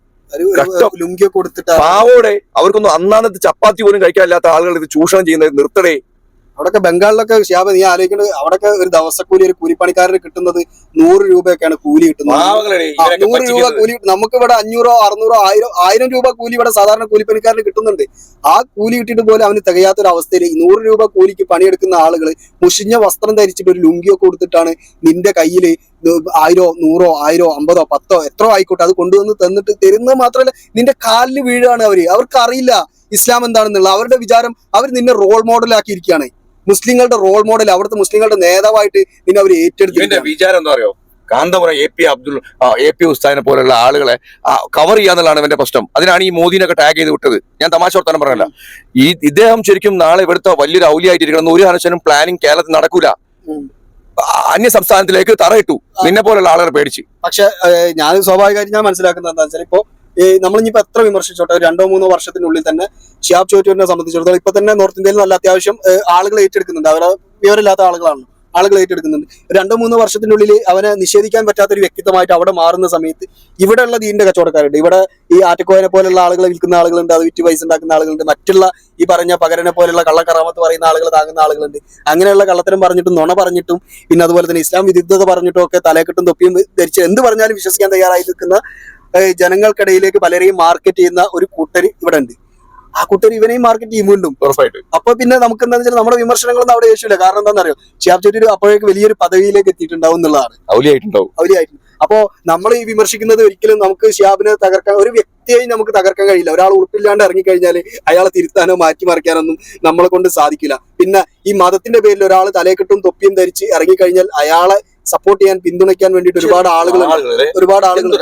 ലുങ്കിയൊക്കെ കൊടുത്തിട്ട് പാവോടെ അവർക്കൊന്നും അന്നാന്നത്തെ ചപ്പാത്തി പോലും കഴിക്കാനില്ലാത്ത ആളുകൾ ഇത് ചൂഷണം ചെയ്യുന്നത് നിർത്തടേ. അവിടെയൊക്കെ ബംഗാളിലൊക്കെ ശ്യാമ നീ ആലോചിക്കുന്നത് അവിടെയൊക്കെ ഒരു ദിവസക്കൂലി ഒരു കൂലിപ്പണിക്കാരന് കിട്ടുന്നത് നൂറ് രൂപയൊക്കെയാണ് കൂലി കിട്ടുന്നത്. നൂറ് രൂപ കൂലി നമുക്ക് ഇവിടെ അഞ്ഞൂറോ അറുന്നൂറോ ആയിരം ആയിരം രൂപ കൂലി ഇവിടെ സാധാരണ കൂലിപ്പണിക്കാരന് കിട്ടുന്നുണ്ട്. ആ കൂലി കിട്ടിയിട്ട് പോലും അവന് തികയാത്തൊരു അവസ്ഥയിൽ ഈ നൂറ് രൂപ കൂലിക്ക് പണിയെടുക്കുന്ന ആളുകൾ മുഷിഞ്ഞ വസ്ത്രം ധരിച്ചിട്ട് ഒരു ലുങ്കിയൊക്കെ കൊടുത്തിട്ടാണ് നിന്റെ കയ്യിൽ ആയിരോ നൂറോ ആയിരോ അമ്പതോ പത്തോ എത്രയോ ആയിക്കോട്ടെ അത് കൊണ്ടുവന്ന് തന്നിട്ട് തരുന്നത് മാത്രമല്ല നിന്റെ കാലിൽ വീഴാണ് അവർ. അവർക്ക് അറിയില്ല ഇസ്ലാം എന്താണെന്നുള്ള അവരുടെ വിചാരം അവർ നിന്നെ റോൾ മോഡലാക്കിയിരിക്കുകയാണ് മുസ്ലിങ്ങളുടെ റോൾ മോഡൽ അവിടുത്തെ മുസ്ലിങ്ങളുടെ നേതാവായിട്ട് നിന്നെ അവർ ഏറ്റെടുത്തു എന്റെ വിചാരം എന്താ പറയുക Kanthapuram A P Abdul A P ഉസ്താദിനെ പോലുള്ള ആളുകളെ കവർ ചെയ്യാന്നുള്ളതാണ് ഇവന്റെ പ്രശ്നം. അതിനാണ് ഈ മോദിനൊക്കെ ടാഗ് ചെയ്ത് വിട്ടത്. ഞാൻ തമാശ വർത്താനം പറഞ്ഞല്ല. ഈ ഇദ്ദേഹം ശരിക്കും നാളെ ഇവിടുത്തെ വലിയൊരു ഔലിയായിട്ടിരിക്കണം. ഒരു കാരണവശാലും പ്ലാനിങ് കേരളത്തിൽ നടക്കൂല. അന്യ സംസ്ഥാനത്തിലേക്ക് തറയിട്ടു. നിന്നെ പോലുള്ള ആളുകളെ പേടിച്ച്. പക്ഷെ ഞാൻ സ്വാഭാവികമായിട്ട് ഞാൻ മനസ്സിലാക്കുന്നത് എന്താ വെച്ചാൽ ഇപ്പോ നമ്മളിപ്പോ എത്ര വിമർശിച്ചോട്ടെ? ഒരു രണ്ടോ മൂന്നോ വർഷത്തിനുള്ളിൽ തന്നെ ഷിയാബ് ചോറ്റൂരിനെ സംബന്ധിച്ചിടത്തോളം ഇപ്പൊ തന്നെ നോർത്ത് ഇന്ത്യയിൽ നല്ല അത്യാവശ്യം ആളുകൾ ഏറ്റെടുക്കുന്നുണ്ട്. അവരെ വിവരമില്ലാത്ത ആളുകളാണ് ആളുകൾ ഏറ്റെടുക്കുന്നുണ്ട്. രണ്ടോ മൂന്നോ വർഷത്തിനുള്ളിൽ അവനെ നിഷേധിക്കാൻ പറ്റാത്ത ഒരു വ്യക്തിത്വമായിട്ട് അവിടെ മാറുന്ന സമയത്ത് ഇവിടെയുള്ള ദീന്റെ കച്ചവടക്കാരുണ്ട്. ഇവിടെ ഈ ആറ്റക്കോയനെ പോലുള്ള ആളുകളെ വിൽക്കുന്ന ആളുകളുണ്ട് അത് വിറ്റ് പൈസ ഉണ്ടാക്കുന്ന ആളുകളുണ്ട് മറ്റുള്ള ഈ പറഞ്ഞ പകരനെ പോലുള്ള കള്ളക്കറാമത്ത് പറയുന്ന ആളുകൾ താങ്ങുന്ന ആളുകളുണ്ട്. അങ്ങനെയുള്ള കള്ളത്തരം പറഞ്ഞിട്ടും നുണ പറഞ്ഞിട്ടും പിന്നെ അതുപോലെ തന്നെ ഇസ്ലാം വിരുദ്ധത പറഞ്ഞിട്ടും ഒക്കെ തലക്കെട്ടും തൊപ്പിയും ധരിച്ച് എന്ത് പറഞ്ഞാലും വിശ്വസിക്കാൻ തയ്യാറായി നിൽക്കുന്ന ജനങ്ങൾക്കിടയിലേക്ക് പലരെയും മാർക്കറ്റ് ചെയ്യുന്ന ഒരു കൂട്ടർ ഇവിടെ ഉണ്ട് ആ കൂട്ടർ ഇവനെയും മാർക്കറ്റ് ചെയ്യും വീണ്ടും ഉറപ്പായിട്ട്. അപ്പൊ പിന്നെ നമുക്ക് എന്താണെന്ന് വെച്ചാൽ നമ്മുടെ വിമർശനങ്ങളൊന്നും അവിടെ യേശുവില്ല. കാരണം എന്താണെന്നറിയോ ഷിയാബ് ചെട്ടി അപ്പോഴേക്ക് വലിയൊരു പദവിയിലേക്ക് എത്തിയിട്ടുണ്ടാവും എന്നുള്ളതാണ്. അവലിയായിട്ട് അപ്പോ നമ്മൾ ഈ വിമർശിക്കുന്നത് ഒരിക്കലും നമുക്ക് ഷിയാബിനെ തകർക്കാൻ ഒരു വ്യക്തിയായി നമുക്ക് തകർക്കാൻ കഴിയില്ല. ഒരാൾ ഉറപ്പില്ലാണ്ട് ഇറങ്ങിക്കഴിഞ്ഞാൽ അയാളെ തിരുത്താനോ മാറ്റിമറിക്കാനൊന്നും നമ്മളെ കൊണ്ട് സാധിക്കില്ല. പിന്നെ ഈ മതത്തിന്റെ പേരിൽ ഒരാൾ തലയെക്കെട്ടും തൊപ്പിയും ധരിച്ച് ഇറങ്ങിക്കഴിഞ്ഞാൽ അയാളെ സപ്പോർട്ട് ചെയ്യാൻ പിന്തുണയ്ക്കാൻ വേണ്ടിട്ട് ഒരുപാട് ആളുകൾ ഒരുപാട് ആളുകൾ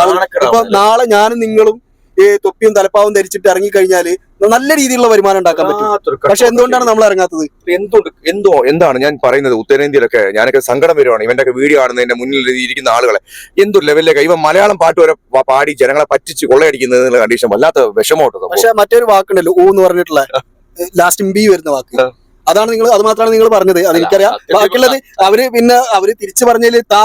അപ്പൊ ഇപ്പൊ നാളെ ഞാനും നിങ്ങളും ഈ തൊപ്പിയും തലപ്പാവും ധരിച്ചിട്ട് ഇറങ്ങിക്കഴിഞ്ഞാൽ നല്ല രീതിയിലുള്ള വരുമാനം ഉണ്ടാക്കാൻ പറ്റും. പക്ഷെ എന്തുകൊണ്ടാണ് നമ്മൾ ഇറങ്ങാത്തത്? എന്തുകൊണ്ട് എന്തോ എന്താണ് ഞാൻ പറയുന്നത്? ഉത്തരേന്ത്യയിലൊക്കെ ഞാനൊക്കെ സങ്കടം വരുവാണ്. ഇവന്റെ ഒക്കെ വീഡിയോ കാണുന്നതിന്റെ മുന്നിൽ ഇരിക്കുന്ന ആളുകളെ. എന്തൊരു ലെവലിലേക്ക് ഇവ മലയാളം പാട്ട് വരെ പാടി ജനങ്ങളെ പറ്റിച്ച് കൊള്ളയടിക്കുന്നത് കണ്ടീഷൻ വല്ലാത്ത വിഷമോട്ടത് പക്ഷെ മറ്റൊരു വാക്കുണ്ടല്ലോ ഊ എന്ന് പറഞ്ഞിട്ടുള്ള ലാസ്റ്റ് ബി വരുന്ന വാക്ക്. അതാണ് നിങ്ങൾ അത് മാത്രമാണ് നിങ്ങൾ പറഞ്ഞത്. അത് എനിക്കറിയാം. അല്ല, ബാക്കിയുള്ളത് അവർ പിന്നെ അവർ തിരിച്ചു പറഞ്ഞതിൽ താ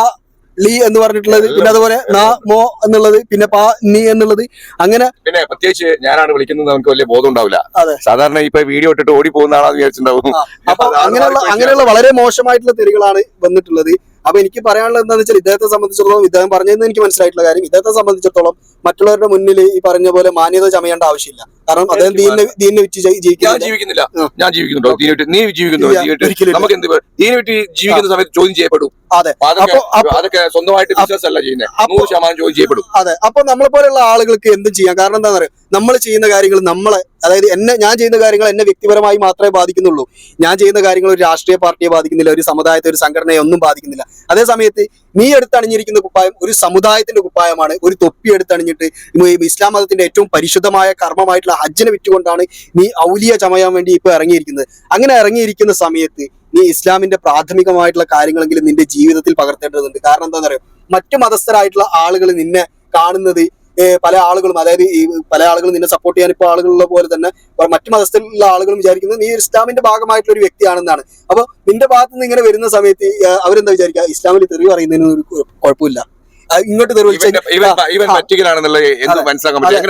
ലീ എന്ന് പറഞ്ഞിട്ടുള്ളത് പിന്നെ അതുപോലെ നാ മോ എന്നുള്ളത് പിന്നെ പാ നീ എന്നുള്ളത് അങ്ങനെ പിന്നെ പ്രത്യേകിച്ച് ഞാനാണ് വിളിക്കുന്നത് നമുക്ക് വലിയ ബോധം ഉണ്ടാവില്ല. സാധാരണ ഇപ്പൊ വീഡിയോ ഇട്ടിട്ട് ഓടി പോകുന്ന ആളാന്ന് വിചാരിച്ചിട്ടുണ്ടാവും. അപ്പൊ അങ്ങനെയുള്ള അങ്ങനെയുള്ള വളരെ മോശമായിട്ടുള്ള തെറികളാണ് വന്നിട്ടുള്ളത്. അപ്പൊ എനിക്ക് പറയാനുള്ളത് എന്താണെന്ന് വെച്ചാൽ ഇദ്ദേഹത്തെ സംബന്ധിച്ചിടത്തോളം ഇദ്ദേഹം പറഞ്ഞതെന്ന് എനിക്ക് മനസ്സിലായിട്ടുള്ള കാര്യം ഇദ്ദേഹത്തെ സംബന്ധിച്ചിടത്തോളം മറ്റുള്ളവരുടെ മുന്നിൽ ഈ പറഞ്ഞ പോലെ മാന്യത ചമയേണ്ട ആവശ്യമില്ല. കാരണം അദ്ദേഹം ദീനിനെ ദീനിനെ വിറ്റ് ഞാൻ ജീവിക്കുന്നില്ല. ഞാൻ ജീവിക്കുന്നുണ്ടോ? വിട്ട് നീ വിട്ട് നമുക്ക് എന്ത് തീ വിട്ട് ജീവിക്കുന്ന സമയത്ത് ചോദ്യം ചെയ്യപ്പെടും. അതെ. അതൊക്കെ സ്വന്തമായിട്ട് ബിസിനസ് അല്ല ചെയ്യുന്നത് നൂറ് ശതമാനം ചോദ്യം ചെയ്യപ്പെടും. അതെ. അപ്പൊ നമ്മളെ പോലെയുള്ള ആളുകൾക്ക് എന്തും ചെയ്യാം? കാരണം എന്താ പറയുക നമ്മൾ ചെയ്യുന്ന കാര്യങ്ങൾ നമ്മളെ അതായത് എന്നെ ഞാൻ ചെയ്യുന്ന കാര്യങ്ങൾ എന്നെ വ്യക്തിപരമായി മാത്രമേ ബാധിക്കുന്നുള്ളൂ. ഞാൻ ചെയ്യുന്ന കാര്യങ്ങൾ ഒരു രാഷ്ട്രീയ പാർട്ടിയെ ബാധിക്കുന്നില്ല ഒരു സമുദായത്തെ ഒരു സംഘടനയെ ഒന്നും ബാധിക്കുന്നില്ല. അതേ സമയത്ത് നീ എടുത്തണിഞ്ഞിരിക്കുന്ന കുപ്പായം ഒരു സമുദായത്തിന്റെ കുപ്പായമാണ്. ഒരു തൊപ്പി എടുത്തണിഞ്ഞിട്ട് ഇസ്ലാം മതത്തിന്റെ ഏറ്റവും പരിശുദ്ധമായ കർമ്മമായിട്ടുള്ള ഹജ്ജിനെ വിറ്റുകൊണ്ടാണ് നീ ഔലിയ ചമയാൻ വേണ്ടി ഇപ്പൊ ഇറങ്ങിയിരിക്കുന്നത്. അങ്ങനെ ഇറങ്ങിയിരിക്കുന്ന സമയത്ത് നീ ഇസ്ലാമിന്റെ പ്രാഥമികമായിട്ടുള്ള കാര്യങ്ങളെങ്കിലും നിന്റെ ജീവിതത്തിൽ പകർത്തേണ്ടതുണ്ട്. കാരണം എന്താണെന്ന് പറയുക മറ്റു മതസ്ഥരായിട്ടുള്ള ആളുകൾ നിന്നെ കാണുന്നത് പല ആളുകളും അതായത് ഈ പല ആളുകളും നിന്നെ സപ്പോർട്ട് ചെയ്യാൻ ഇപ്പോൾ ആളുകളുള്ള പോലെ തന്നെ മറ്റു മതസ്ഥരിലുള്ള ആളുകളും വിചാരിക്കുന്നത് നീ ഇസ്ലാമിന്റെ ഭാഗമായിട്ടുള്ള ഒരു വ്യക്തിയാണെന്നാണ്. അപ്പൊ നിന്റെ ഭാഗത്ത് നിന്ന് ഇങ്ങനെ വരുന്ന സമയത്ത് അവരെന്താ വിചാരിക്കുക ഇസ്ലാമിൽ തെറി പറയുന്നതിന് ഒരു കുഴപ്പമില്ല. ഇങ്ങോട്ട്. മനസ്സിലാക്കാൻ പറ്റും.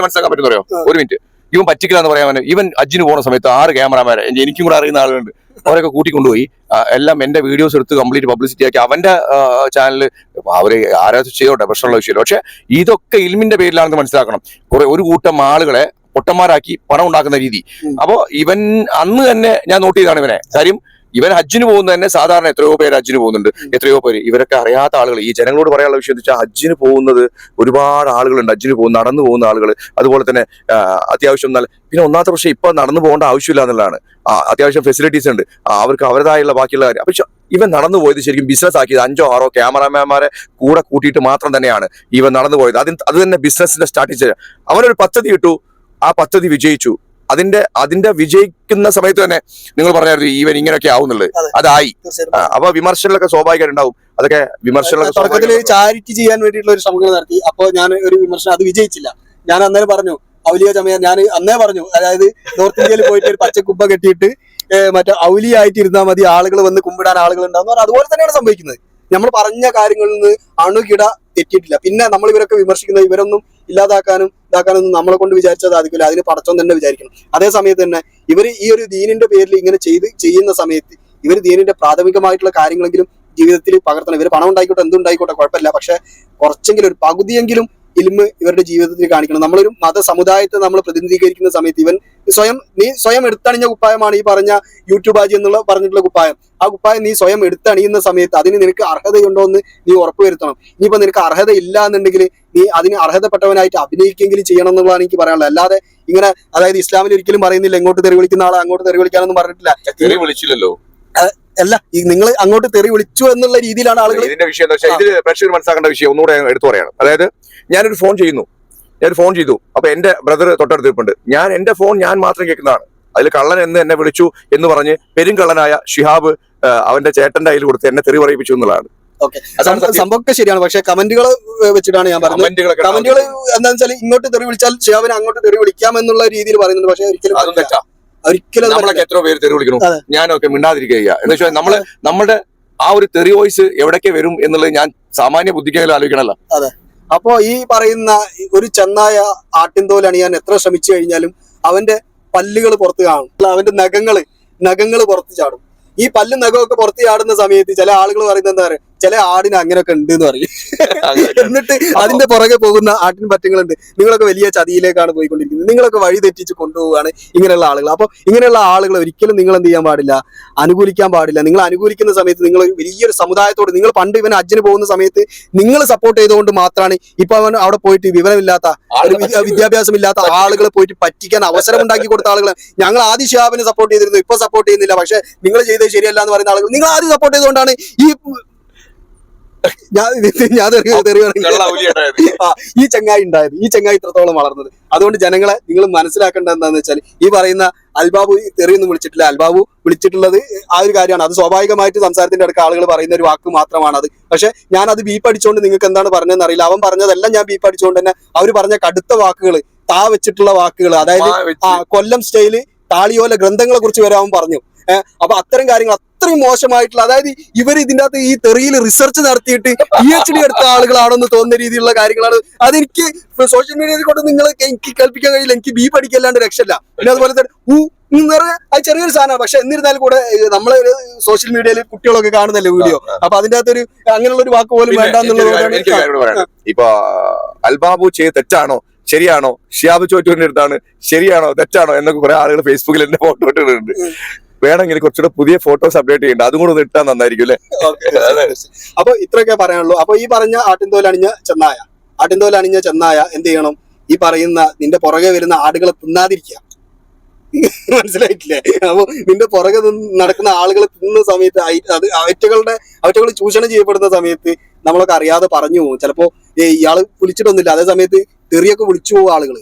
ഒരു മിനിറ്റ്. ഇവൻ പറ്റിക്കലാന്ന് പറയാൻ ഇവൻ അജിന് പോണ സമയത്ത് ആറ് ക്യാമറമാരെ എനിക്കും കൂടെ അറിയുന്ന ആളുകളുണ്ട്. അവരൊക്കെ കൂട്ടിക്കൊണ്ടുപോയി. കൊണ്ടുപോയി എല്ലാം എന്റെ വീഡിയോസ് എടുത്ത് കംപ്ലീറ്റ് പബ്ലിസിറ്റി ആക്കി. അവന്റെ ചാനൽ അവർ ആരാ ചെയ്തോട്ടെ പ്രശ്നമുള്ള വിഷയമില്ല. പക്ഷെ ഇതൊക്കെ ഇൽമിന്റെ പേരിലാണെന്ന് മനസ്സിലാക്കണം. കുറെ ഒരു കൂട്ടം ആളുകളെ പൊട്ടന്മാരാക്കി പണം ഉണ്ടാക്കുന്ന രീതി അപ്പോൾ അപ്പോ ഇവൻ അന്ന് തന്നെ ഞാൻ നോട്ട് ചെയ്താണ് ഇവനെ. കാര്യം ഇവൻ ഹജ്ജിന് പോകുന്ന തന്നെ സാധാരണ എത്രയോ പേര് ഹജ്ജിന് പോകുന്നുണ്ട്. എത്രയോ പേര്. ഇവരൊക്കെ അറിയാത്ത ആളുകൾ. ഈ ജനങ്ങളോട് പറയാനുള്ള വിഷയം എന്ന് വെച്ചാൽ ഹജ്ജിന് പോകുന്നത് ഒരുപാട് ആളുകളുണ്ട്. ഹജ്ജിന് പോകുന്ന നടന്നു പോകുന്ന ആളുകൾ. അതുപോലെ തന്നെ അത്യാവശ്യം നല്ല പിന്നെ ഒന്നാമത്തെ പക്ഷേ ഇപ്പൊ നടന്നു പോകേണ്ട ആവശ്യമില്ല എന്നുള്ളതാണ്. അത്യാവശ്യം ഫെസിലിറ്റീസ് ഉണ്ട്. അവർക്ക് അവരുടേതായുള്ള ബാക്കിയുള്ള കാര്യം. പക്ഷെ ഇവൻ നടന്നു പോയത് ശരിക്കും ബിസിനസ് ആക്കിയത് അഞ്ചോ ആറോ ക്യാമറാമാൻമാരെ കൂടെ കൂട്ടിയിട്ട് മാത്രം തന്നെയാണ് ഇവൻ നടന്നു പോയത്. അതിന് അത് തന്നെ ബിസിനസിന്റെ സ്റ്റാർട്ട് ചെയ്ത് അവനൊരു പദ്ധതി ഇട്ടു. ആ പദ്ധതി വിജയിച്ചു. അതിന്റെ അതിന്റെ വിജയിക്കുന്ന സമയത്ത് തന്നെ നിങ്ങൾ പറഞ്ഞായിരുന്നു ഈവൻ ഇങ്ങനെയൊക്കെ ആവുന്നുള്ളത്. അതെ. അതായി. അപ്പൊ വിമർശനങ്ങളൊക്കെ സ്വാഭാവികമായിട്ടുണ്ടാവും. അതൊക്കെ വിമർശനങ്ങളൊക്കെ തുടക്കത്തിൽ ചാരിറ്റി ചെയ്യാൻ വേണ്ടിയിട്ടുള്ള ഒരു ശ്രമങ്ങൾ നടത്തി. അപ്പോൾ ഞാൻ ഒരു വിമർശനം അത് വിജയിച്ചില്ല. ഞാൻ അന്നേരം പറഞ്ഞു ഔലിയ ചമയ ഞാൻ അന്നേ പറഞ്ഞു അതായത് നോർത്ത് ഇന്ത്യയിൽ പോയിട്ട് ഒരു പച്ചക്കുപ്പ കെട്ടിയിട്ട് മറ്റേ ഔലിയ ആയിട്ട് ഇരുന്നാൽ മതി ആളുകൾ വന്ന് കുമ്പിടാൻ ആളുകൾ ഉണ്ടാവും അതുപോലെ തന്നെയാണ് സംഭവിക്കുന്നത്. നമ്മൾ പറഞ്ഞ കാര്യങ്ങളിൽ നിന്ന് അണുകിട തെറ്റിയിട്ടില്ല. പിന്നെ നമ്മൾ ഇവരൊക്കെ വിമർശിക്കുന്നത് ഇവരൊന്നും ഇല്ലാതാക്കാനും ഇതാക്കാനൊന്നും നമ്മളെ കൊണ്ട് വിചാരിച്ചാൽ സാധിക്കില്ല അതിന് പടച്ചോൻ തന്നെ വിചാരിക്കണം. അതേ സമയത്ത് തന്നെ ഇവർ ഈ ഒരു ദീനിന്റെ പേരിൽ ഇങ്ങനെ ചെയ്ത് ചെയ്യുന്ന സമയത്ത് ഇവർ ദീനിന്റെ പ്രാഥമികമായിട്ടുള്ള കാര്യങ്ങളെങ്കിലും ജീവിതത്തിൽ പകർത്തണം. ഇവർ പണം ഉണ്ടായിക്കോട്ടെ എന്തുണ്ടായിക്കോട്ടെ കുഴപ്പമില്ല. പക്ഷെ കുറച്ചെങ്കിലും ഒരു പകുതിയെങ്കിലും ഇൽമ് ഇവരുടെ ജീവിതത്തിൽ കാണിക്കണം. നമ്മളൊരു മത സമുദായത്തെ നമ്മൾ പ്രതിനിധീകരിക്കുന്ന സമയത്ത് ഇവൻ സ്വയം നീ സ്വയം എടുത്തണിഞ്ഞ കുപ്പായമാണ് ഈ പറഞ്ഞ യൂട്യൂബ് ആജി എന്നുള്ള പറഞ്ഞിട്ടുള്ള കുപ്പായം. ആ കുപ്പായം നീ സ്വയം എടുത്തണിയുന്ന സമയത്ത് അതിന് നിനക്ക് അർഹതയുണ്ടോ എന്ന് നീ ഉറപ്പുവരുത്തണം. ഇനിയിപ്പോ നിനക്ക് അർഹത ഇല്ല എന്നുണ്ടെങ്കിൽ നീ അതിന് അർഹതപ്പെട്ടവനായിട്ട് അഭിനയിക്കെങ്കിലും ചെയ്യണം എന്നുള്ളതാണ് എനിക്ക് പറയാനുള്ളത്. അല്ലാതെ ഇങ്ങനെ അതായത് ഇസ്ലാമിൽ ഒരിക്കലും പറയുന്നില്ല ഇങ്ങോട്ട് തെറി വിളിക്കുന്ന ആളെ അങ്ങോട്ട് തെറി വിളിക്കാനൊന്നും പറഞ്ഞിട്ടില്ല. തെറി വിളിച്ചില്ലല്ലോ. അല്ല ഈ നിങ്ങൾ അങ്ങോട്ട് തെറി വിളിച്ചു എന്നുള്ള രീതിയിലാണ് ആളുകൾ ഇതിന്റെ വിഷയം എന്താ വെച്ചാൽ ഇതിൽ പ്രേക്ഷകർ മനസ്സിലാക്കേണ്ട വിഷയം ഒന്നുകൂടെ എടുത്തു പറയാണ്. അതായത് ഞാനൊരു ഫോൺ ചെയ്യുന്നു. ഞാൻ ഫോൺ ചെയ്തു. അപ്പൊ എന്റെ ബ്രദർ തൊട്ടടുത്ത് ഇരിപ്പുണ്ട്. ഞാൻ എന്റെ ഫോൺ ഞാൻ മാത്രം കേൾക്കുന്നതാണ്. അതിൽ കള്ളൻ എന്ന് എന്നെ വിളിച്ചു എന്ന് പറഞ്ഞ് പെരുങ്കള്ളനായ ഷിഹാബ് അവന്റെ ചേട്ടന്റെ കയ്യിൽ കൊടുത്ത് എന്നെ തെറി പറയിപ്പിച്ചു എന്നുള്ളതാണ്. സംഭവമൊക്കെ ശരിയാണ്. പക്ഷെ കമന്റുകൾ വെച്ചിട്ടാണ് ഞാൻ പറഞ്ഞത്. കമന്റുകൾ എന്താണെന്ന് വെച്ചാൽ ഇങ്ങോട്ട് തെറി വിളിച്ചാൽ ഷിഹാബിനെ അങ്ങോട്ട് തെറി വിളിക്കാം എന്നുള്ള രീതിയിൽ പറയുന്നുണ്ട്. പക്ഷെ ഒരിക്കലും ഒരിക്കലും നമ്മളൊക്കെ എത്ര പേര് തെറി വിളിക്കണം. ഞാനൊക്കെ മിണ്ടാതിരിക്കുക എന്ന് വെച്ചാൽ നമ്മൾ നമ്മുടെ ആ ഒരു തെറി വോയിസ് എവിടേക്ക് വരും എന്നുള്ളത് ഞാൻ സാമാന്യ ബുദ്ധിക്കെങ്കിലും ആലോചിക്കണല്ലോ. അതെ. അപ്പോ ഈ പറയുന്ന ഒരു ചെന്നായ ആട്ടിൻതോൽ അണിയാൻ എത്ര ശ്രമിച്ചു കഴിഞ്ഞാലും അവന്റെ പല്ലുകൾ പുറത്ത് കാണും. അവന്റെ നഖങ്ങൾ നഖങ്ങൾ പുറത്ത് ചാടും. ഈ പല്ലും നഖമൊക്കെ പുറത്ത് ചാടുന്ന സമയത്ത് ചില ആളുകൾ പറയുന്നത് എന്താ പറയുക ചില ആടിന് അങ്ങനെയൊക്കെ ഉണ്ട് എന്ന് പറയും എന്നിട്ട് അതിന്റെ പുറകെ പോകുന്ന ആട്ടിൻ പറ്റങ്ങളുണ്ട്. നിങ്ങളൊക്കെ വലിയ ചതിയിലേക്കാണ് പോയിക്കൊണ്ടിരിക്കുന്നത്. നിങ്ങളൊക്കെ വഴി തെറ്റിച്ച് കൊണ്ടുപോവുകയാണ് ഇങ്ങനെയുള്ള ആളുകൾ. അപ്പോൾ ഇങ്ങനെയുള്ള ആളുകൾ ഒരിക്കലും നിങ്ങൾ എന്ത് ചെയ്യാൻ പാടില്ല? അനുകൂലിക്കാൻ പാടില്ല. നിങ്ങൾ അനുകൂലിക്കുന്ന സമയത്ത് നിങ്ങൾ വലിയൊരു സമുദായത്തോട് നിങ്ങൾ പണ്ട് ഇവൻ അജ്ജിന് പോകുന്ന സമയത്ത് നിങ്ങൾ സപ്പോർട്ട് ചെയ്തുകൊണ്ട് മാത്രമാണ് ഇപ്പൊ അവൻ അവിടെ പോയിട്ട് വിവരമില്ലാത്ത വിദ്യാഭ്യാസം ഇല്ലാത്ത ആളുകളെ പോയിട്ട് പറ്റിക്കാൻ അവസരം ഉണ്ടാക്കി കൊടുത്ത ആളുകൾ ഞങ്ങൾ ആദ്യ ഷിഹാബിനെ സപ്പോർട്ട് ചെയ്തിരുന്നു. ഇപ്പൊ സപ്പോർട്ട് ചെയ്യുന്നില്ല. പക്ഷെ നിങ്ങൾ ചെയ്തത് ശരിയല്ല എന്ന് പറയുന്ന ആളുകൾ നിങ്ങൾ ആദ്യം സപ്പോർട്ട് ചെയ്തുകൊണ്ടാണ് ഈ ഞാൻ ഞാൻ ഈ ചങ്ങായി ഉണ്ടായത്. ഈ ചങ്ങായി ഇത്രത്തോളം വളർന്നത്. അതുകൊണ്ട് ജനങ്ങളെ നിങ്ങൾ മനസ്സിലാക്കേണ്ട എന്താന്ന് വെച്ചാൽ ഈ പറയുന്ന അൽബാബു തെറിയൊന്നും വിളിച്ചിട്ടില്ല. അൽബാബു വിളിച്ചിട്ടുള്ളത് ആ ഒരു കാര്യമാണ്. അത് സ്വാഭാവികമായിട്ട് സംസാരത്തിന്റെ അടുക്ക ആളുകൾ പറയുന്ന ഒരു വാക്ക് മാത്രമാണ് അത്. പക്ഷെ ഞാൻ അത് ബീപ്പ് അടിച്ചുകൊണ്ട് നിങ്ങൾക്ക് എന്താണ് പറഞ്ഞതെന്ന് അറിയില്ല. അവൻ പറഞ്ഞതെല്ലാം ഞാൻ ബീപ്പ് അടിച്ചുകൊണ്ട് തന്നെ അവർ പറഞ്ഞ കടുത്ത വാക്കുകൾ താ വെച്ചിട്ടുള്ള വാക്കുകൾ അതായത് ആ കൊല്ലം സ്റ്റൈൽ താളിയോല ഗ്രന്ഥങ്ങളെ കുറിച്ച് വരെ അവൻ പറഞ്ഞു. അപ്പൊ അത്തരം കാര്യങ്ങൾ അത്രയും മോശമായിട്ടുള്ള അതായത് ഇവർ ഇതിന്റെ അകത്ത് ഈ തെറിയിൽ റിസർച്ച് നടത്തിയിട്ട് പി എച്ച് ഡി എടുത്ത ആളുകളാണെന്ന് തോന്നുന്ന രീതിയിലുള്ള കാര്യങ്ങളാണ്. അതെനിക്ക് സോഷ്യൽ മീഡിയയിൽ കൊണ്ട് നിങ്ങൾ എനിക്ക് കേൾപ്പിക്കാൻ കഴിയില്ല എനിക്ക് ബി പഠിക്കല്ലാണ്ട് രക്ഷയില്ല. പിന്നെ അതുപോലെ തന്നെ ഊ എന്ന് പറഞ്ഞാൽ അത് ചെറിയൊരു സാധനമാണ്. പക്ഷെ എന്നിരുന്നാലും കൂടെ നമ്മളെ സോഷ്യൽ മീഡിയയിൽ കുട്ടികളൊക്കെ കാണുന്നല്ലേ വീഡിയോ? അപ്പൊ അതിന്റെ അകത്തൊരു അങ്ങനെയുള്ള ഒരു വാക്ക് പോലും വേണ്ട എന്നുള്ളത് ഇപ്പൊ അൽബാബു ചെയ്ത് തെറ്റാണോ? ശരിയാണോ? ഷിയാബ് ചോറ്റൂരിന്റെ അടുത്താണ്. ശരിയാണോ? തെറ്റാണോ? എന്നൊക്കെ കുറെ ആളുകൾ ഫേസ്ബുക്കിൽ എന്റെ ഫോട്ടോ ഇട്ടിട്ടുണ്ട്. വേണമെങ്കിൽ കുറച്ചുകൂടെ പുതിയ ഫോട്ടോസ് അപ്ഡേറ്റ് ചെയ്യേണ്ട. അതും കൂടെ ഒന്ന് ഇട്ടാൽ നന്നായിരിക്കും അല്ലെ. അപ്പൊ ഇത്രയൊക്കെ പറയാനുള്ളൂ. അപ്പൊ ഈ പറഞ്ഞ ആട്ടിൻതോൽ അണിഞ്ഞ ചെന്നായ. ആട്ടിൻതോൽ അണിഞ്ഞ ചെന്നായ എന്ത് ചെയ്യണം? ഈ പറയുന്ന നിന്റെ പുറകെ വരുന്ന ആടുകളെ തിന്നാതിരിക്കുക. മനസ്സിലായിട്ടില്ലേ? അപ്പൊ നിന്റെ പുറകെ നടക്കുന്ന ആളുകൾ തിന്ന സമയത്ത് അത് അവറ്റകളുടെ അവറ്റകൾ ചൂഷണം ചെയ്യപ്പെടുന്ന സമയത്ത് നമ്മളൊക്കെ അറിയാതെ പറഞ്ഞു പോകും. ചിലപ്പോ ഇയാൾ വിളിച്ചിട്ടൊന്നുമില്ല. അതേ സമയത്ത് തെറിയൊക്കെ വിളിച്ചു പോകും ആളുകൾ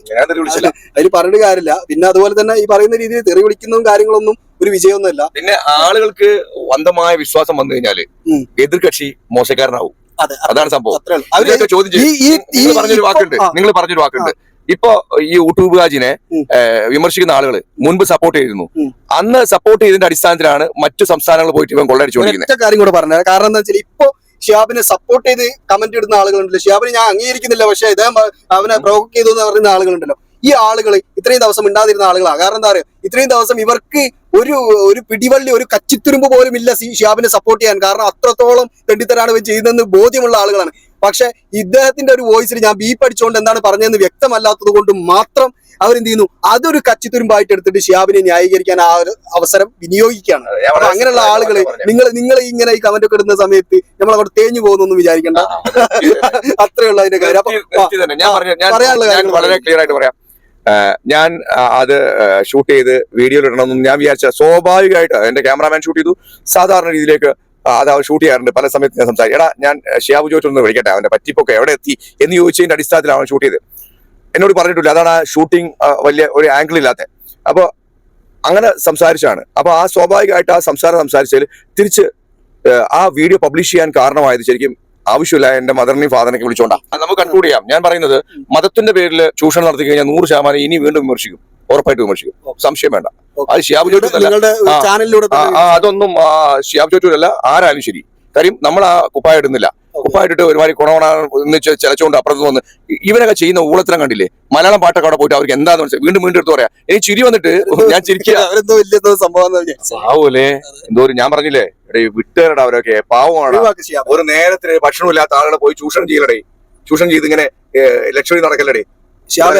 അതിൽ പറഞ്ഞിട്ട് കാര്യമില്ല. പിന്നെ അതുപോലെ തന്നെ ഈ പറയുന്ന രീതിയിൽ തെറി വിളിക്കുന്നതും കാര്യങ്ങളൊന്നും ഒരു വിജയമൊന്നുമല്ല. പിന്നെ ആളുകൾക്ക് അന്ധമായ വിശ്വാസം വന്നു കഴിഞ്ഞാൽ. എതിർകക്ഷി മോശക്കാരനാവും. അതാണ് സംഭവം. അവരൊക്കെ ചോദ്യം ചെയ്യും. നിങ്ങൾ പറഞ്ഞൊരു വാക്കുണ്ട്. നിങ്ങൾ പറഞ്ഞൊരു വാക്കുണ്ട്. ഇപ്പൊ ഈ യൂട്യൂബ് കാജിനെ. വിമർശിക്കുന്ന ആളുകൾ മുൻപ് സപ്പോർട്ട് ചെയ്തിരുന്നു. അന്ന് സപ്പോർട്ട് ചെയ്തതിന്റെ അടിസ്ഥാനത്തിലാണ് മറ്റു സംസ്ഥാനങ്ങൾ പോയിട്ട് ഇവൻ കൊള്ളടിച്ചുകൊണ്ടിരിക്കുന്നത് കാര്യം കൂടെ പറഞ്ഞത് കാരണം എന്താ വെച്ചാൽ ഇപ്പൊ ഷിയാബിനെ സപ്പോർട്ട് ചെയ്ത് കമന്റ് ഇടുന്ന ആളുകളുണ്ടല്ലോ. ഷിയാബിനെ ഞാൻ അംഗീകരിക്കുന്നില്ല. പക്ഷെ ഇദ്ദേഹം അവനെ പ്രൊവോക്ക് ചെയ്തു എന്ന് പറയുന്ന ആളുകളുണ്ടല്ലോ. ഈ ആളുകൾ ഇത്രയും ദിവസം ഉണ്ടാതിരുന്ന ആളുകളാണ് കാരണം എന്താ പറയുക ഇത്രയും ദിവസം ഇവർക്ക് ഒരു ഒരു പിടിവള്ളി ഒരു കച്ചിത്തുരുമ്പ് പോലും ഇല്ല ഷിയാബിനെ സപ്പോർട്ട് ചെയ്യാൻ. കാരണം അത്രത്തോളം തെണ്ടിത്തരാണ് ഇവർ ചെയ്യുന്നതെന്ന് ബോധ്യമുള്ള ആളുകളാണ്. പക്ഷെ ഇദ്ദേഹത്തിന്റെ ഒരു വോയിസിൽ ഞാൻ ബീപ്പ് പഠിച്ചുകൊണ്ട് എന്താണ് പറഞ്ഞതെന്ന് വ്യക്തമല്ലാത്തത് കൊണ്ട് മാത്രം അവരെന്ത് ചെയ്യുന്നു? അതൊരു കച്ചിത്തുരുമ്പായിട്ട് എടുത്തിട്ട് ഷിയാബിനെ ന്യായീകരിക്കാൻ ആ ഒരു അവസരം വിനിയോഗിക്കുകയാണ്. അപ്പൊ അങ്ങനെയുള്ള ആളുകൾ നിങ്ങൾ നിങ്ങൾ ഇങ്ങനെ ഈ കമന്റ് ഒക്കെ ഇടുന്ന സമയത്ത് നമ്മൾ അവിടെ തേഞ്ഞു പോകുന്നൊന്നും വിചാരിക്കണ്ട. അത്രയുള്ള അതിന്റെ കാര്യം. പറയാനുള്ള കാര്യങ്ങൾ വളരെ ക്ലിയർ ആയിട്ട് പറയാം. ഞാൻ അത് ഷൂട്ട് ചെയ്ത് വീഡിയോയിൽ ഇടണമെന്നും ഞാൻ വിചാരിച്ച സ്വാഭാവികമായിട്ട് എന്റെ ക്യാമറാമാൻ ഷൂട്ട് ചെയ്തു. സാധാരണ രീതിയിലേക്ക് അത് അവൻ ഷൂട്ട് ചെയ്യാറുണ്ട്. പല സമയത്ത് ഞാൻ സംസാരിക്കും. എടാ ഞാൻ ഷിയാബു ചോദിച്ചൊന്ന് വിളിക്കട്ടെ? അവന്റെ പറ്റിപ്പൊക്കെ എവിടെ എത്തി? എന്ന് ചോദിച്ചതിന്റെ അടിസ്ഥാനത്തിലാണ് അവൻ ഷൂട്ട് ചെയ്ത് എന്നോട് പറഞ്ഞിട്ടില്ല അതാണ് ആ ഷൂട്ടിംഗ് വലിയ ഒരു ആംഗിൾ ഇല്ലാത്ത. അപ്പോൾ അങ്ങനെ സംസാരിച്ചാണ്. അപ്പോൾ ആ സ്വാഭാവികമായിട്ട് ആ സംസാരം സംസാരിച്ചതിൽ തിരിച്ച് ആ വീഡിയോ പബ്ലിഷ് ചെയ്യാൻ കാരണമായത് ശരിക്കും ആവശ്യമില്ല എന്റെ മദറിനെയും ഫാദറിനെയും വിളിച്ചോണ്ടാ. നമുക്ക് കൺക്ലൂഡ് ചെയ്യാം. ഞാൻ പറയുന്നത് മതത്തിന്റെ പേരിൽ ചൂഷണം നടത്തി കഴിഞ്ഞാൽ നൂറ് ശതമാനം ഇനി വീണ്ടും വിമർശിക്കും. ഉറപ്പായിട്ട് വിമർശിക്കും. സംശയം വേണ്ട. അത് ഷിയാബ് ചോറ്റൂരല്ല അതൊന്നും ഷിയാബ് ചോറ്റൂരല്ല ആരായാലും ശരി. കാര്യം നമ്മൾ ആ കുപ്പായ ഇടുന്നില്ല. കുപ്പായ ഇട്ടിട്ട് ഒരുമാതിരി കുണവണ ഒന്നിച്ച് ചിലച്ചുകൊണ്ട് അപ്പുറത്ത് വന്ന് ഇവനൊക്കെ ചെയ്യുന്ന ഊളത്തിനെ കണ്ടില്ലേ? മലയാളം പാട്ടൊക്കെ അവിടെ പോയിട്ട് അവർക്ക് എന്താന്ന് മനസ്സിലായി? വീണ്ടും വീണ്ടും എടുത്ത് പറയാം. എനിക്ക് ചിരി വന്നിട്ട് ഞാൻ ചിരിക്കുക വലിയ എന്തോ ഞാൻ പറഞ്ഞില്ലേ എടേ വിട്ടുകാരടാ അവരൊക്കെ പാവമാണ്. ഒരു നേരത്തിന് ഭക്ഷണമില്ലാത്ത ആളുകളെ പോയി ചൂഷണം ചെയ്യലടേ. ചൂഷണം ചെയ്ത് ഇങ്ങനെ ലക്ഷറി നടക്കലടേ.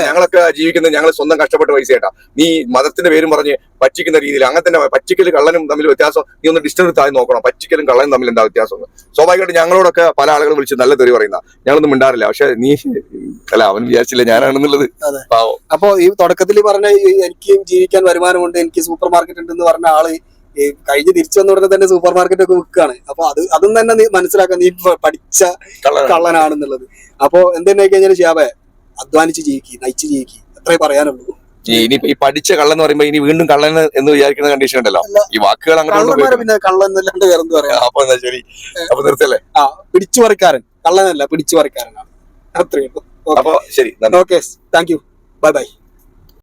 ഞങ്ങളൊക്കെ ജീവിക്കുന്നത് ഞങ്ങൾ സ്വന്തം കഷ്ടപ്പെട്ട പൈസ കേട്ടാ നീ മതത്തിന്റെ പേരും പറഞ്ഞ് പറ്റിക്കുന്ന രീതിയിൽ അങ്ങനെ തന്നെ പറ്റിക്കലും കള്ളനും തമ്മിൽ വ്യത്യാസം നീ ഒന്ന് ഡിസ്റ്റൻസ് ആയി നോക്കണം. പറ്റിക്കലും കള്ളനും തമ്മിൽ എന്താ വ്യത്യാസം. സ്വാഭാവികമായിട്ട് ഞങ്ങളോടൊക്കെ പല ആളുകൾ വിളിച്ച് നല്ല തെറി പറയുന്ന. ഞങ്ങളൊന്നും മിണ്ടാറില്ല. പക്ഷെ നീ അല്ല അവൻ വിചാരിച്ചില്ല ഞാനാണെന്നുള്ളത്. അപ്പൊ ഈ തുടക്കത്തിൽ പറഞ്ഞ എനിക്ക് ജീവിക്കാൻ വരുമാനമുണ്ട് എനിക്ക് സൂപ്പർ മാർക്കറ്റ് ഉണ്ടെന്ന് പറഞ്ഞ ആൾ ഈ കഴിഞ്ഞ് തിരിച്ചു വന്ന ഉടനെ തന്നെ സൂപ്പർ മാർക്കറ്റ് ഒക്കെ വിൽക്കുകയാണ്. അപ്പൊ അത് അതും തന്നെ നീ മനസ്സിലാക്കാൻ നീ പഠിച്ച കള്ളനാണ്. കള്ളനാണെന്നുള്ളത്. അപ്പൊ എന്തെന്നെ കഴിഞ്ഞാൽ ഷിയാബെ അധ്വാനിച്ച് ജീവിക്കി നയിച്ച് ജീവിക്കി അത്രേ പറയാനുള്ളൂ. ഇനി ഈ പഠിച്ച കള്ളൻ എന്ന് പറയുമ്പോ ഇനി വീണ്ടും കള്ളൻ എന്ന് വിചാരിക്കുന്ന കണ്ടീഷൻ ഉണ്ടല്ലോ. ഈ വാക്കുകൾ അങ്ങനെ കള്ളന്മാരെ പിന്നെ കള്ളൻ എന്നല്ലാണ്ട് വേറെ എന്ത് പറയാ അപ്പൊ എന്താ ശരി. അപ്പൊ നിർത്തല്ലേ? ആ പിടിച്ചു പറിക്കാരൻ കള്ളനല്ല പിടിച്ചു പറിക്കാരനാണ് അത്രേ ഉള്ളൂ. അപ്പൊ ശരി okay thank you bye bye